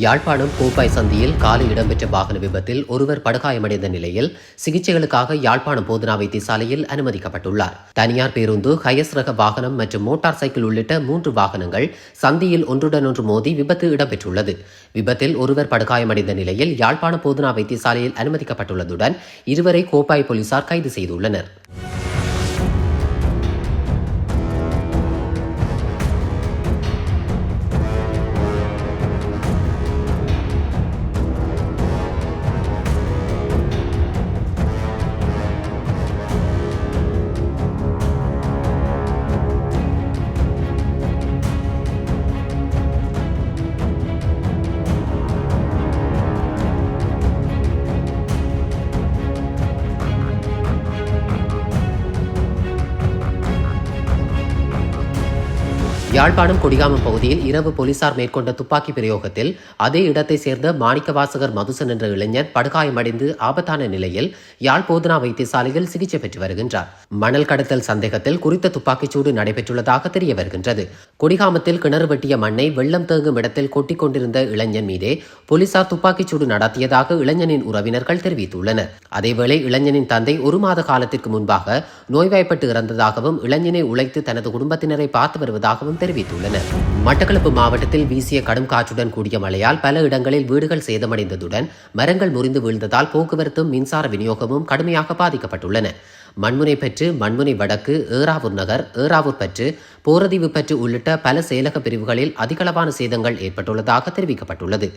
யாழ்ப்பாணம் கோப்பாய் சந்தியில் காலை இடம்பெற்ற வாகன விபத்தில் ஒருவர் படுகாயமடைந்த நிலையில் சிகிச்சைகளுக்காக யாழ்ப்பாணம் போதனா வைத்தியசாலையில் அனுமதிக்கப்பட்டுள்ளார். தனியார் பேருந்து ஹயஸ் ரக வாகனம் மற்றும் மோட்டார் சைக்கிள் உள்ளிட்ட மூன்று வாகனங்கள் சந்தியில் ஒன்றுடன் ஒன்று மோதி விபத்து இடம்பெற்றுள்ளது. விபத்தில் ஒருவர் படுகாயமடைந்த நிலையில் யாழ்ப்பாணம் போதனா வைத்தியசாலையில் அனுமதிக்கப்பட்டுள்ளதுடன் இருவரை கோப்பாய் போலீசார் கைது செய்துள்ளனர். யாழ்ப்பாணம் கொடிகாமம் பகுதியில் இரவு போலீசார் மேற்கொண்ட துப்பாக்கி பிரயோகத்தில் அதே இடத்தை சேர்ந்த மாணிக்கவாசகர் மதுசன் என்ற இளைஞர் படுகாயமடைந்து ஆபத்தான நிலையில் யாழ் போதனா வைத்தியசாலையில் சிகிச்சை பெற்று வருகின்றார். மணல் கடத்தல் சந்தேகத்தில் குறித்த துப்பாக்கிச்சூடு நடைபெற்றுள்ளதாக தெரிய வருகின்றது. கொடிகாமத்தில் கிணறு வெட்டிய மண்ணை வெள்ளம் தேங்கும் இடத்தில் கொட்டிக் கொண்டிருந்த இளைஞன் மீதே போலீசார் துப்பாக்கிச்சூடு நடத்தியதாக இளைஞனின் உறவினர்கள் தெரிவித்துள்ளனர். அதேவேளை இளைஞனின் தந்தை ஒரு மாத காலத்திற்கு முன்பாக நோய்வாய்ப்பட்டு இறந்ததாகவும் இளைஞனை உழைத்து தனது குடும்பத்தினரை பார்த்து வருவதாகவும் தெரிவித்துள்ளனர். மட்டக்களப்பு மாவட்டத்தில் வீசிய கடும் காற்றுடன் கூடிய மழையால் பல இடங்களில் வீடுகள் சேதமடைந்ததுடன் மரங்கள் முறிந்து வீழ்ந்ததால் போக்குவரத்தும் மின்சார விநியோகமும் கடுமையாக பாதிக்கப்பட்டுள்ளன. மண்முனை பெற்று மண்முனை வடக்கு ஏறாவூர் நகர் ஏறாவூர் பற்று போரதீவு பற்று உள்ளிட்ட பல செயலக பிரிவுகளில் அதிகளவான சேதங்கள் ஏற்பட்டுள்ளதாக தெரிவிக்கப்பட்டுள்ளது.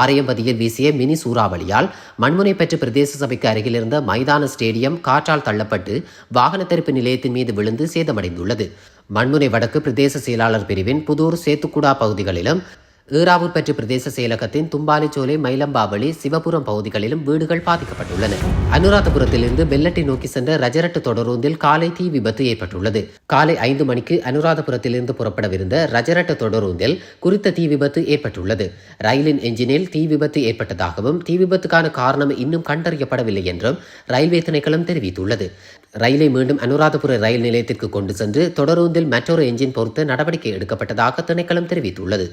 ஆரையம்பதியில் வீசிய மினி சூறாவளியால் மண்முனை பெற்று பிரதேச சபைக்கு அருகில் இருந்த மைதான ஸ்டேடியம் காற்றால் தள்ளப்பட்டு வாகன தெருப்பு நிலையத்தின் மீது விழுந்து சேதமடைந்துள்ளது. மண்முனை வடக்கு பிரதேச செயலாளர் பிரிவின் புதூர் சேத்துக்குடா பகுதிகளிலும் ஈராவூர் பிரதேச செயலகத்தின் தும்பாலிச்சோலை மயிலம்பாவளி சிவபுரம் பகுதிகளிலும் வீடுகள் பாதிக்கப்பட்டுள்ளன. அனுராதபுரத்திலிருந்து பெல்லட்டை நோக்கி சென்ற ரஜரட்டு தொடரூந்தில் காலை தீ விபத்து ஏற்பட்டுள்ளது. காலை ஐந்து மணிக்கு அனுராதபுரத்திலிருந்து புறப்படவிருந்த ரஜரட்டு தொடரூந்தில் குறித்த தீ விபத்து ஏற்பட்டுள்ளது. ரயிலின் என்ஜினில் தீ விபத்து ஏற்பட்டதாகவும் தீ விபத்துக்கான காரணம் இன்னும் கண்டறியப்படவில்லை என்றும் ரயில்வே திணைக்களம் தெரிவித்துள்ளது. ரயிலை மீண்டும் அனுராதபுர ரயில் நிலையத்திற்கு கொண்டு சென்று தொடரூந்தில் மற்றொரு என்ஜின் பொறுத்து நடவடிக்கை எடுக்கப்பட்டதாக திணைக்களம் தெரிவித்துள்ளது.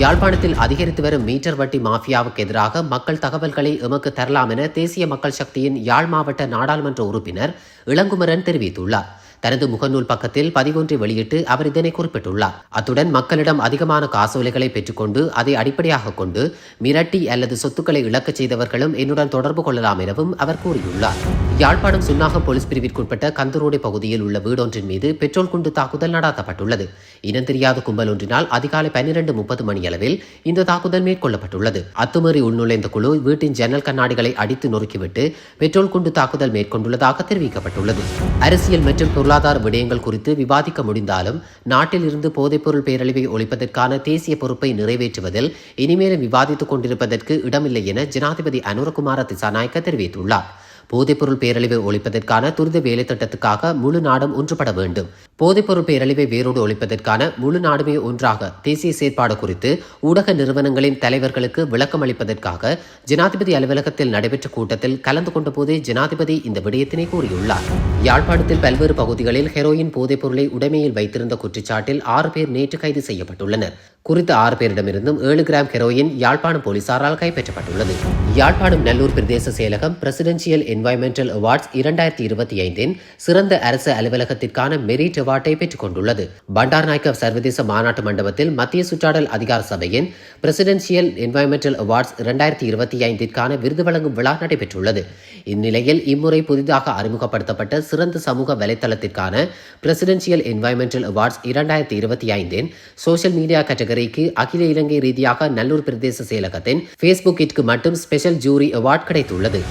யாழ்ப்பாணத்தில் அதிகரித்து வரும் மீட்டர் வட்டி மாஃபியாவுக்கு எதிராக மக்கள் தகவல்களை எமக்கு தரலாம் என தேசிய மக்கள் சக்தியின் யாழ் மாவட்ட நாடாளுமன்ற உறுப்பினர் இளங்குமரன் தெரிவித்துள்ளார். தனது முகநூல் பக்கத்தில் பதிவொன்றை வெளியிட்டு அவர் இதனை குறிப்பிட்டுள்ளார். அத்துடன் மக்களிடம் அதிகமான காசோலைகளை பெற்றுக்கொண்டு அதை அடிப்படையாக கொண்டு மிரட்டி அல்லது சொத்துக்களை இழக்கச் செய்தவர்களும் என்னுடன் தொடர்பு கொள்ளலாம் எனவும் அவர் கூறியுள்ளார். யாழ்ப்பாணம் சுன்னாகம் போலீஸ் பிரிவிற்குட்பட்ட கந்தரோடை பகுதியில் உள்ள வீடொன்றின் மீது பெட்ரோல் குண்டு தாக்குதல் நடாத்தப்பட்டுள்ளது. இனம் தெரியாத கும்பல் ஒன்றினால் அதிகாலை பன்னிரண்டு முப்பது மணியளவில் இந்த தாக்குதல் மேற்கொள்ளப்பட்டுள்ளது. அத்துமீறி உள்நுழைந்த குழு வீட்டின் ஜன்னல் கண்ணாடிகளை அடித்து நொறுக்கிவிட்டு பெட்ரோல் குண்டு தாக்குதல் மேற்கொண்டுள்ளதாக தெரிவிக்கப்பட்டுள்ளது. அரசியல் மற்றும் பொருளாதார விடயங்கள் குறித்து விவாதிக்க முடிந்தாலும் நாட்டில் இருந்து போதைப்பொருள் பேரழிவை ஒழிப்பதற்கான தேசிய பொறுப்பை நிறைவேற்றுவதில் இனிமேலும் விவாதித்துக் கொண்டிருப்பதற்கு இடமில்லை என ஜனாதிபதி அனுரகுமார திசாநாயக்க தெரிவித்துள்ளார். போதைப்பொருள் பேரழிவை ஒழிப்பதற்கான துரித வேலை திட்டத்துக்காக முழு நாடும் ஒன்றுபட வேண்டும். போதைப்பொருள் பேரழிவை வேரோடு ஒழிப்பதற்கான முழு நாடுமே ஒன்றாக தேசிய செயற்பாடு குறித்து ஊடக நிறுவனங்களின் தலைவர்களுக்கு விளக்கம் அளிப்பதற்காக ஜனாதிபதி அலுவலகத்தில் நடைபெற்ற கூட்டத்தில் கலந்து கொண்ட போதே ஜனாதிபதி இந்த விடயத்தினை கூறியுள்ளார். யாழ்ப்பாணத்தில் பல்வேறு பகுதிகளில் ஹெரோயின் போதைப்பொருளை உடைமையில் வைத்திருந்த குற்றச்சாட்டில் ஆறு பேர் நேற்று கைது செய்யப்பட்டுள்ளனர். குறித்த ஆறு பேரிடமிருந்தும் ஏழு கிராம் ஹெரோயின் யாழ்ப்பாணம் போலீசாரால் கைப்பற்றப்பட்டுள்ளது. யாழ்ப்பாணம் நல்லூர் பிரதேச செயலகம் பிரசிடென்சியல் என்வாயன்மெண்டல் அவார்ட்ஸ் இரண்டாயிரத்தி இருபத்தி ஐந்தின் சிறந்த அரசு அலுவலகத்திற்கான மெரிட் அவார்டை பெற்றுக் கொண்டுள்ளது பண்டார் நாயக்கர் சர்வதேச மாநாட்டு மண்டபத்தில் மத்திய சுற்றாடல் அதிகார சபையின் பிரசிடென்சியல் என்வாயன்மெண்டல் அவார்ட்ஸ் இரண்டாயிரத்தி இருபத்தி ஐந்திற்கான விருது வழங்கும் விழா நடைபெற்றுள்ளது. இந்நிலையில் இம்முறை புதிதாக அறிமுகப்படுத்தப்பட்ட சிறந்த சமூக வலைத்தளத்திற்கான பிரசிடென்சியல் என்வாயன்மெண்டல் அவார்ட்ஸ் இரண்டாயிரத்தி இருபத்தி ஐந்தின் சோசியல் மீடியா கேட்டகரிக்கு அகில இலங்கை ரீதியாக நல்லூர் பிரதேச செயலகத்தின் ஃபேஸ்புக்கிற்கு மட்டும் ஸ்பெஷல் ஜூரி அவார்ட் கிடைத்துள்ளது.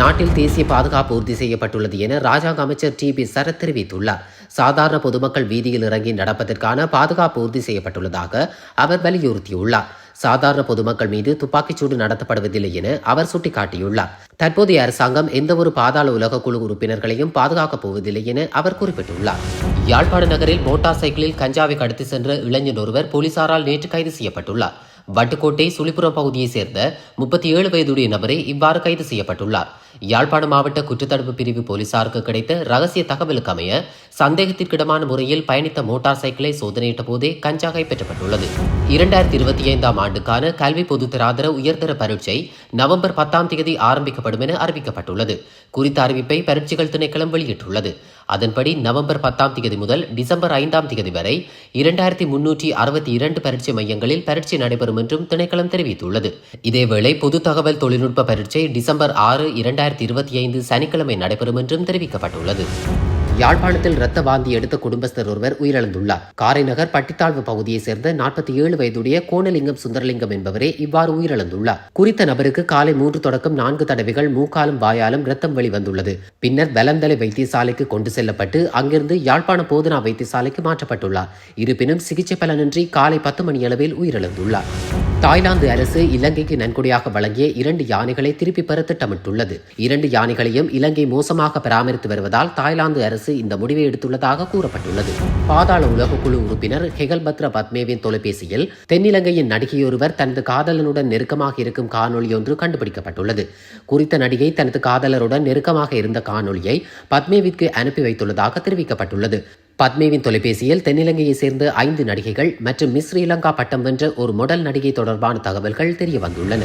நாட்டில் தேசிய பாதுகாப்பு உறுதி செய்யப்பட்டுள்ளது என ராஜாங்க அமைச்சர் டி பி சரத் தெரிவித்துள்ளார். சாதாரண பொதுமக்கள் வீதியில் இறங்கி நடப்பதற்கான பாதுகாப்பு உறுதி செய்யப்பட்டுள்ளதாக அவர் வலியுறுத்தியுள்ளார். சாதாரண பொதுமக்கள் மீது துப்பாக்கிச்சூடு நடத்தப்படுவதில்லை என அவர் சுட்டிக்காட்டியுள்ளார். தற்போதைய அரசாங்கம் எந்தவொரு பாதாள உலக குழு உறுப்பினர்களையும் பாதுகாக்கப் போவதில்லை என அவர் குறிப்பிட்டுள்ளார். யாழ்ப்பாண நகரில் மோட்டார் சைக்கிளில் கஞ்சாவை கடத்தி சென்ற இளைஞர் ஒருவர் போலீசாரால் நேற்று கைது செய்யப்பட்டுள்ளார். வட்டுக்கோட்டை சுழிப்புறம் பகுதியைச் சேர்ந்த முப்பத்தி ஏழு வயதுடைய நபரே இவ்வாறு கைது செய்யப்பட்டுள்ளார். யாழ்ப்பாணம் மாவட்ட குற்றத்தடுப்பு பிரிவு போலீசாருக்கு கிடைத்த ரகசிய தகவலுக்கு அமைய சந்தேகத்திற்கிடமான முறையில் பயணித்த மோட்டார் சைக்கிளை சோதனையிட்ட போதே கஞ்சா கைப்பற்றப்பட்டுள்ளது இரண்டாயிரத்தி இருபத்தி ஐந்தாம் ஆண்டுக்கான கல்வி பொதுத்தராதர உயர்தர பரீட்சை நவம்பர் பத்தாம் தேதி ஆரம்பிக்கப்படும் என அறிவிக்கப்பட்டுள்ளது. குறித்த அறிவிப்பை பரீட்சைகள் திணைக்களம் வெளியிட்டுள்ளது. அதன்படி நவம்பர் பத்தாம் தேதி முதல் டிசம்பர் ஐந்தாம் தேதி வரை இரண்டாயிரத்தி முன்னூற்றி அறுபத்தி இரண்டு பரீட்சை மையங்களில் பரீட்சை நடைபெறும் என்றும் திணைக்களம் தெரிவித்துள்ளது. இதேவேளை பொது தகவல் தொழில்நுட்ப பரீட்சை டிசம்பர் ஆறு இரண்டாயிரத்தி இரண்டாயிரத்தி இருபத்தி ஐந்து சனிக்கிழமை நடைபெறும் என்றும் தெரிவிக்கப்பட்டுள்ளது. யாழ்ப்பாணத்தில் இரத்த வாந்தி எடுத்த குடும்பஸ்தர் ஒருவர் உயிரிழந்துள்ளார். காரைநகர் பட்டித்தாழ்வு பகுதியைச் சேர்ந்த நாற்பத்தி ஏழு வயதுடைய கோணலிங்கம் சுந்தரலிங்கம் என்பவரே இவ்வாறு உயிரிழந்துள்ளார். குறித்த நபருக்கு காலை மூன்று தொடக்கம் நான்கு தடவைகள் மூக்காலும் வாயாலும் இரத்தம் வெளிவந்துள்ளது பின்னர் வெலந்தலை வைத்தியசாலைக்கு கொண்டு செல்லப்பட்டு அங்கிருந்து யாழ்ப்பாண போதனா வைத்தியசாலைக்கு மாற்றப்பட்டுள்ளார். இருப்பினும் சிகிச்சை பலனின்றி காலை பத்து மணியளவில் உயிரிழந்துள்ளார். தாய்லாந்து அரசு இலங்கைக்கு நன்கொடையாக வழங்கிய இரண்டு யானைகளை திருப்பி பெற திட்டமிட்டுள்ளது. இரண்டு யானைகளையும் இலங்கை மோசமாக பராமரித்து வருவதால் தாய்லாந்து அரசு இந்த முடிவை எடுத்துள்ளதாக கூறப்பட்டுள்ளது. பாதாள உலகக்குழு உறுப்பினர் ஹெகல்பத்ர பத்மேவின் தொலைபேசியில் தென்னிலங்கையின் நடிகையொருவர் தனது காதலனுடன் நெருக்கமாக இருக்கும் காணொலி ஒன்று கண்டுபிடிக்கப்பட்டுள்ளது. குறித்த நடிகை தனது காதலருடன் நெருக்கமாக இருந்த காணொலியை பத்மேவிற்கு அனுப்பி வைத்துள்ளதாக தெரிவிக்கப்பட்டுள்ளது. பத்மேவின் தொலைபேசியில் தென்னிலங்கையைச் சேர்ந்த ஐந்து நடிகைகள் மற்றும் மிஸ் ஸ்ரீலங்கா பட்டம் வென்ற ஒரு மொடல் நடிகை தொடர்பான தகவல்கள் தெரிய வந்துள்ளன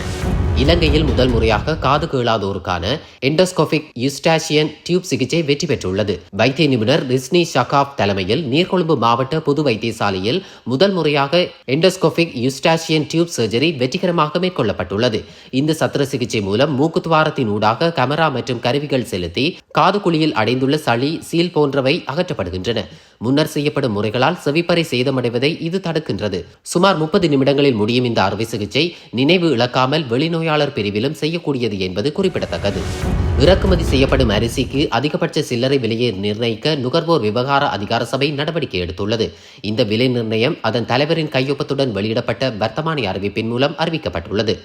இலங்கையில் முதல் முறையாக காது கேளாதோருக்கான எண்டோஸ்கோபிக் யுஸ்டாசியன் டியூப் சிகிச்சை வெற்றி பெற்றுள்ளது. வைத்திய நிபுணர் ரிஸ்னி ஷகாப் தலைமையில் நீர்கொழும்பு மாவட்ட பொது வைத்தியசாலையில் முதல் முறையாக எண்டோஸ்கோபிக் யுஸ்டாசியன் டியூப் சர்ஜரி வெற்றிகரமாக மேற்கொள்ளப்பட்டுள்ளது. இந்த சத்திர சிகிச்சை மூலம் மூக்குத்வாரத்தின் ஊடாக கமரா மற்றும் கருவிகள் செலுத்தி காது குழியில் அடைந்துள்ள சளி சீல் போன்றவை அகற்றப்படுகின்றன. முன்னர் செய்யப்படும் முறைகளால் செவிப்பறை சேதமடைவதை இது தடுக்கின்றது. சுமார் முப்பது நிமிடங்களில் முடியும் இந்த அறுவை சிகிச்சை நினைவு இழக்காமல் வெளிநோயாளர் பிரிவிலும் செய்யக்கூடியது என்பது குறிப்பிடத்தக்கது. இறக்குமதி செய்யப்படும் அரிசிக்கு அதிகபட்ச சில்லறை விலையை நிர்ணயிக்க நுகர்வோர் விவகார அதிகார சபை நடவடிக்கை எடுத்துள்ளது. இந்த விலை நிர்ணயம் அதன் தலைவரின் கையொப்பத்துடன் வெளியிடப்பட்ட வர்த்தமானி அறிவிப்பின் மூலம் அறிவிக்கப்பட்டுள்ளது.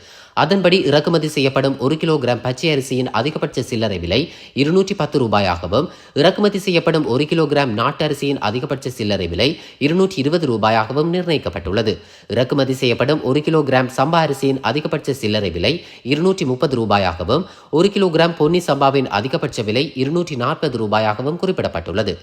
அதன்படி இறக்குமதி செய்யப்படும் ஒரு கிலோகிராம் பச்சை அரிசியின் அதிகபட்ச சில்லறை விலை இருநூற்றி பத்து ரூபாயாகவும் இறக்குமதி செய்யப்படும் ஒரு கிலோகிராம் நாட்டு அரிசியின் அதிகபட்ச சில்லறை விலை இருநூற்றி இருபது ரூபாயாகவும் நிர்ணயிக்கப்பட்டுள்ளது. இறக்குமதி செய்யப்படும் ஒரு கிலோகிராம் சம்பா அரிசியின் அதிகபட்ச சில்லறை விலை இருநூற்றி முப்பது ரூபாயாகவும் ஒரு கிலோகிராம் பொன்னி சம்பாவின் அதிகபட்ச விலை இருநூற்றி நாற்பது ரூபாயாகவும் குறிப்பிடப்பட்டுள்ளது.